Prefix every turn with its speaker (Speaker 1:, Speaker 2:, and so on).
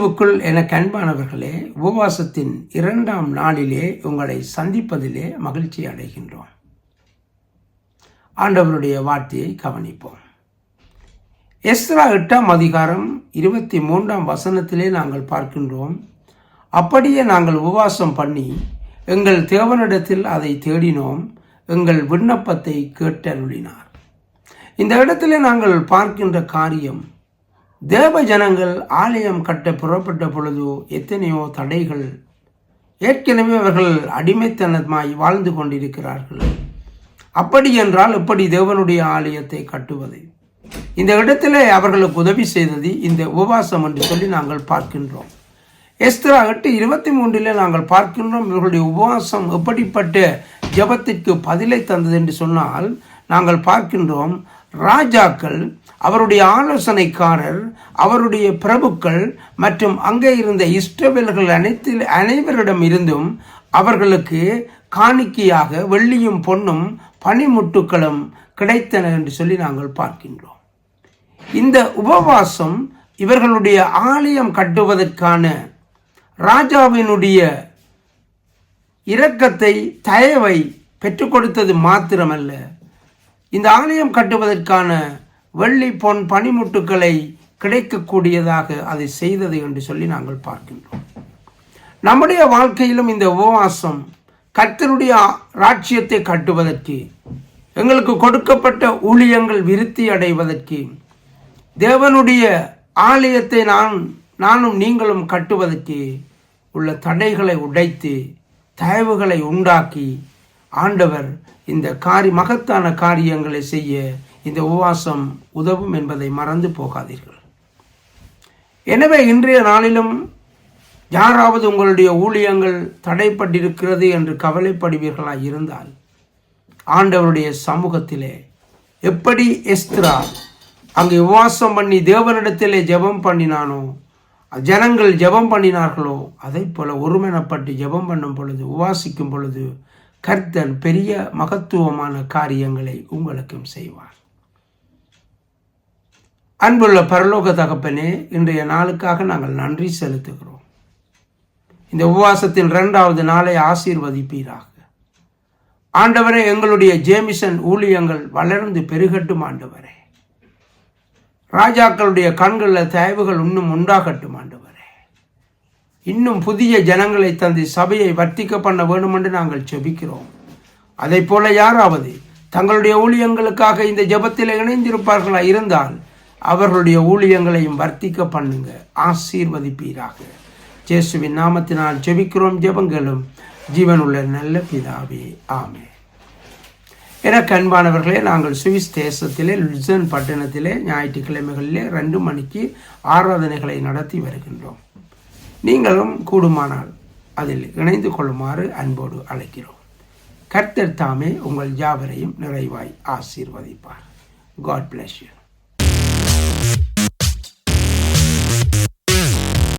Speaker 1: கிறிஸ்துவுக்குள் என கண்பானவர்களே உபவாசத்தின் இரண்டாம் நாளிலே உங்களை சந்திப்பதிலே மகிழ்ச்சி அடைகின்றோம். ஆண்டவருடைய வார்த்தையை கவனிப்போம். எஸ்ரா எட்டாம் அதிகாரம் இருபத்தி மூன்றாம் வசனத்திலே நாங்கள் பார்க்கின்றோம். அப்படியே நாங்கள் உபவாசம் பண்ணி எங்கள் தேவனிடத்தில் அதை தேடினோம். எங்கள் விண்ணப்பத்தை கேட்டருளினார். இந்த இடத்திலே நாங்கள் பார்க்கின்ற காரியம் தேவ ஜனங்கள் ஆலயம் கட்ட புறப்பட்ட பொழுது எத்தனையோ தடைகள். ஏற்கனவே அவர்கள் அடிமைத்தனமாய் வாழ்ந்து கொண்டிருக்கிறார்கள். அப்படி என்றால் எப்படி தேவனுடைய ஆலயத்தை கட்டுவது? இந்த இடத்திலே அவர்களுக்கு உதவி செய்தது இந்த உபவாசம் என்று சொல்லி நாங்கள் பார்க்கின்றோம். எஸ்திரா எட்டு இருபத்தி மூன்றில் நாங்கள் பார்க்கின்றோம் இவர்களுடைய உபவாசம் எப்படிப்பட்ட ஜபத்திற்கு பதிலை தந்தது என்று சொன்னால் நாங்கள் பார்க்கின்றோம் ராஜாக்கள் அவருடைய ஆலோசனைக்காரர் அவருடைய பிரபுக்கள் மற்றும் அங்கே இருந்த இஷ்டவேல்கள் அனைத்து அனைவரிடம் இருந்தும் அவர்களுக்கு காணிக்கையாக வெள்ளியும் பொன்னும் பனிமுட்டுக்களும் கிடைத்தன என்று சொல்லி நாங்கள் பார்க்கின்றோம். இந்த உபவாசம் இவர்களுடைய ஆலயம் கட்டுவதற்கான ராஜாவினுடைய இரக்கத்தை தயவை பெற்றுக் கொடுத்தது மாத்திரமல்ல. இந்த ஆலயம் கட்டுவதற்கான வெள்ளி பொன் பனிமுட்டுக்களை கிடைக்கக்கூடியதாக அதை செய்தது என்று சொல்லி நாங்கள் பார்க்கின்றோம். நம்முடைய வாழ்க்கையிலும் இந்த உபவாசம் கர்த்தருடைய ராட்சியத்தை கட்டுவதற்கு எங்களுக்கு கொடுக்கப்பட்ட ஊழியங்கள் விருத்தி அடைவதற்கு தேவனுடைய ஆலயத்தை நான் நானும் நீங்களும் கட்டுவதற்கு உள்ள தடைகளை உடைத்து தயவுகளை உண்டாக்கி ஆண்டவர் இந்த காரி மகத்தான காரியங்களை செய்ய இந்த உபவாசம் உதவும் என்பதை மறந்து போகாதீர்கள். எனவே இன்றைய நாளிலும் யாராவது உங்களுடைய ஊழியங்கள் தடைப்பட்டிருக்கிறது என்று கவலைப்படுவீர்களாக இருந்தால் ஆண்டவருடைய சமூகத்திலே எப்படி எஸ்திரா அங்கே உபவாசம் பண்ணி தேவனிடத்திலே ஜெபம் பண்ணினானோ ஜனங்கள் ஜெபம் பண்ணினார்களோ அதை போல ஒருமனப்பட்டு ஜெபம் பண்ணும் பொழுது உபாசிக்கும் பொழுது கர்த்தர் பெரிய மகத்துவமான காரியங்களை உங்களுக்கும் செய்வார். அன்புள்ள பரலோக தகப்பனே இன்றைய நாளுக்காக நாங்கள் நன்றி செலுத்துகிறோம். இந்த உபவாசத்தின் இரண்டாவது நாளை ஆசீர்வதிப்பீராக. ஆண்டவரே எங்களுடைய ஜேமிசன் ஊழியங்கள் வளர்ந்து பெருகட்டும் ஆண்டவரே. ராஜாக்களுடைய கண்களில் தயவுகள் இன்னும் உண்டாகட்டும் ஆண்டவரே. இன்னும் புதிய ஜனங்களை தந்து சபையை வர்த்திக்க பண்ண வேண்டுமென்று நாங்கள் செபிக்கிறோம் அதை போல யாராவது தங்களுடைய ஊழியங்களுக்காக இந்த ஜெபத்தில் இணைந்திருப்பார்களா இருந்தால் அவர்களுடைய ஊழியங்களையும் வர்த்திக்க பண்ணுங்க. ஆசீர்வதிப்பீராக. ஜேசுவின் நாமத்தினால் ஜெபிக்கிறோம் ஜெபங்களும். ஜீவனுள்ள நல்ல பிதாவே ஆமே எனக்கு அன்பானவர்களே நாங்கள் சுவிஸ் தேசத்திலே லுசன் பட்டணத்திலே ஞாயிற்றுக்கிழமைகளிலே ரெண்டு மணிக்கு ஆராதனைகளை நடத்தி வருகின்றோம். நீங்களும் கூடுமானால் அதில் இணைந்து கொள்ளுமாறு அன்போடு அழைக்கிறோம். கர்த்தர் தாமே உங்கள் யாவரையும் நிறைவாய் ஆசீர்வதிப்பார். God bless you